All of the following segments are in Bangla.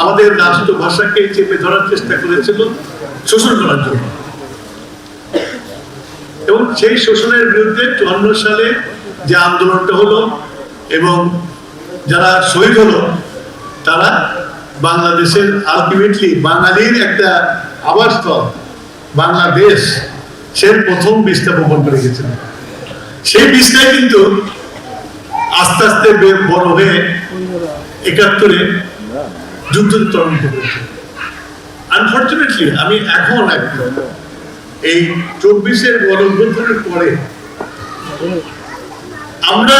আমাদের রাষ্ট্র ভাষাকে চেপে ধরার চেষ্টা করেছিল শোষণ করার জন্য। এবং সেই শোষণের বিরুদ্ধে চুয়ান্ন সালে যে আন্দোলনটা হলো এবং যারা শহীদ হলো, তারা বাংলাদেশের আলটিমেটলি বাঙালির একটা আবাসস্থল, বাংলাদেশ সে প্রথম বীজটা বপন করে গেছিল। সেই বীজটাই কিন্তু আস্তে আস্তে বড় হয়ে একাত্তরে যুদ্ধ ত্বরান্বিত করেছে আনফর্চুনেটলি আমি এখন একদম এই চব্বিশের পরে আমরা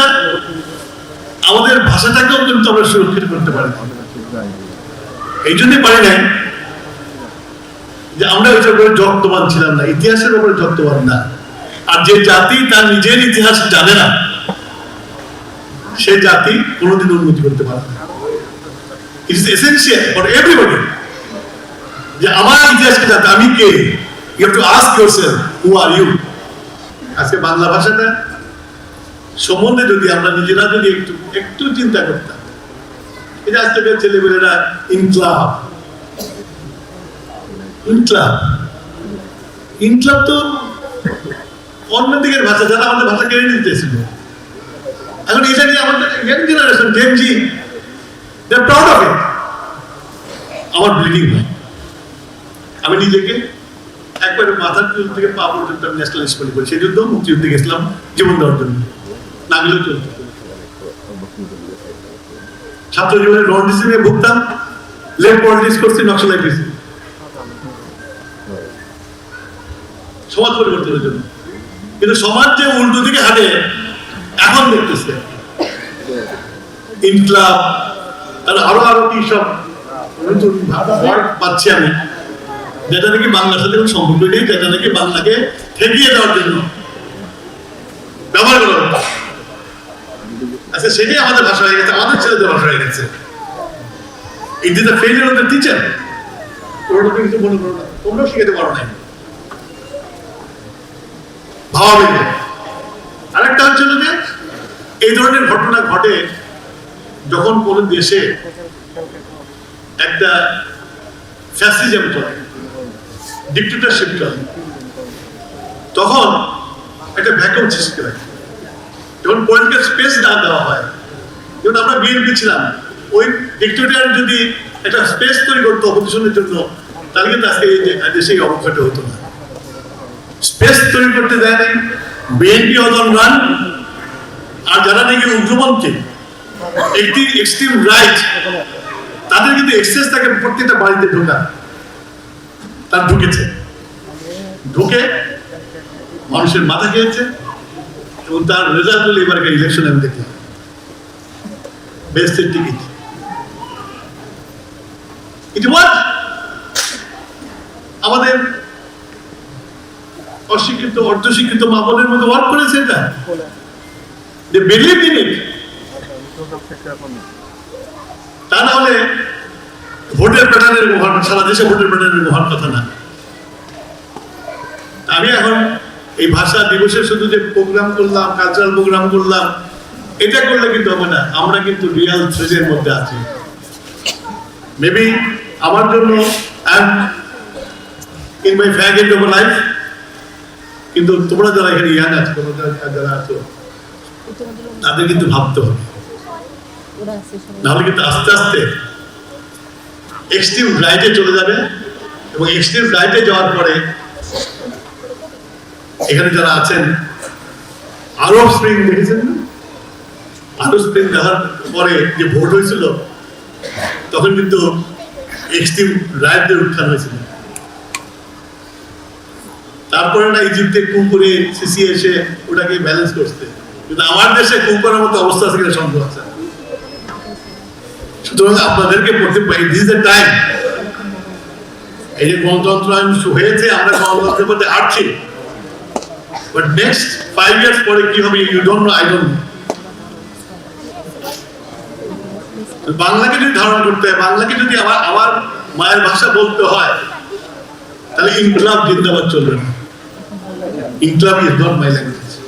আমাদের ভাষাটাকেও কিন্তু আমরা সুরক্ষিত করতে পারি। এই জন্যই পারি নাই যে আমরা ওইটার উপরে যত্নবান ছিলাম না, ইতিহাসের উপরে যত্নবান না। আর যে জাতি তার নিজের ইতিহাস জানে না, সে জাতি কোনোদিন উন্নতি করতে পারে না। ইটস এসেন্সিয়াল ফর এভরিবডি যে আমার ইতিহাসকে জানতে? আমি কে? You to ask yourself who are you আজকে বাংলা ভাষাটা সম্বন্ধে যদি আমরা নিজেরা যদি একটু একটু চিন্তা করতাম যে আজকালকার ছেলেমেয়েরা ইনক্লাব। ইনক্লাব। ইনক্লাব তো অন্য দিকের ভাষা, যারা আমাদের ভাষা কেড়ে নিতেছিল এখন এটা নিয়ে আমাদের young generation gen z they proud of it আমার ব্লিডিং হয়। আমি নিজেকে একবারে মাথার চুল থেকে পা পর্যন্ত আমি ন্যাশনাল স্কুলে করি। সেই যুদ্ধ মুক্তিযুদ্ধে গেছিলাম জীবন দেওয়ার জন্য। না গেলেও চলতো। ছাত্র জীবনে নন ডিসিপ্লিনে ভুগতাম লেফট পলিটিক্স করছি নকশালাই করছি সমাজ পরিবর্তনের জন্য। কিন্তু সমাজ যে উল্টো দিকে হাঁটে, এখন দেখতেছে। ইনক্লাব আর, আরও কি সব পাচ্ছি আমি। যেটা নাকি বাংলার সাথে কোনো সম্পর্ক নেই যেটা নাকি বাংলাকে ঠেকিয়ে দেওয়ার জন্য। ব্যবহার করা। আচ্ছা সেটাই আমাদের ভাষা হয়ে গেছে, আমাদের ছেলেদের ভাষা হয়ে গেছে। It is failure of the teacher কিছু মনে করো না। তোমরাও শিখাতে পারো নাই। ভাবা ভেবে আরেকটা হচ্ছিল যে, এই ধরনের ঘটনা ঘটে যখন কোন দেশে একটা ফ্যাসিজম চলে ডিক্টেটরশিপ চলে তখন একটা ভ্যাকুম সৃষ্টি হয়। যখন পলিটিক্যাল স্পেস না দেওয়া হয় যেমন আমরা বিএনপি ছিলাম, ওই ডিক্টেটর যদি একটা স্পেস তৈরি করতো অপোজিশনের জন্য, তাহলে কিন্তু আজকে এই দেশে এই হতো না। স্পেস তৈরি করতে দেয় নাই, বিএনপি অদল রান, আর যারা নাকি উগ্রপন্থী, একটি এক্সট্রিম রাইট তাদের কিন্তু এক্সেস থাকে প্রত্যেকটা বাড়িতে ঢোকা। তার ঢুকেছে। ঢুকে মানুষের মাথা খেয়েছে এবং তার রেজাল্ট হলো এবারকার ইলেকশন আমি দেখলাম। বেস্টের টিকিট ইট ওয়াজ আমাদের অশিক্ষিত, অর্ধশিক্ষিত মা বোনের মধ্যে ওয়ার্ক করেছে এটা। যে বিলিভ ইন ইট তা না হলে ভোটের প্যাটার্নের ব্যবহার সারা দেশে ভোটের প্যাটার্নের ব্যবহার কথা না। আমি এখন এই ভাষা দিবসে শুধু যে প্রোগ্রাম করলাম কালচারাল প্রোগ্রাম করলাম, এটা করলে কিন্তু হবে না। আমরা কিন্তু রিয়াল থ্রেজের মধ্যে আছি। মেবি আমার জন্য in my fag end of life কিন্তু তোমরা যারা এখানে ইয়াং আছো যারা আছো, তাদের কিন্তু ভাবতে হবে। নাহলে কিন্তু আস্তে আস্তে এক্সট্রিম রাইটে চলে যাবে এবং এক্সট্রিম রাইটে যাওয়ার পরে এখানে যারা আছেন, আরব স্প্রিং দেখেছেন না? আরব স্প্রিং দেখার পরে যে ভোট হয়েছিল, তখন কিন্তু এক্সট্রিম রাইটদের উত্থান হয়েছিল। তারপরে না ইজিপ্টে কু করে সিসি এসে ওটাকে ব্যালেন্স করতে কিন্তু আমার দেশে কু করার মতো অবস্থা আছে কিনা সম্ভব আছে। সুতরাং আপনাদেরকে দিস দ্য টাইম এই যে গণতন্ত্র হয়েছে, আমরা গণতন্ত্রের মধ্যে হাঁটছি। বাট নেক্সট ফাইভ ইয়ার্স পরে কি হবে you don't know I don't বাংলাকে যদি ধারণা করতে হয়, বাংলাকে যদি আমার আমার মায়ের ভাষা বলতে হয়, তাহলে ইনকলাব জিন্দাবাদ চলবে না। Inqilab is not my language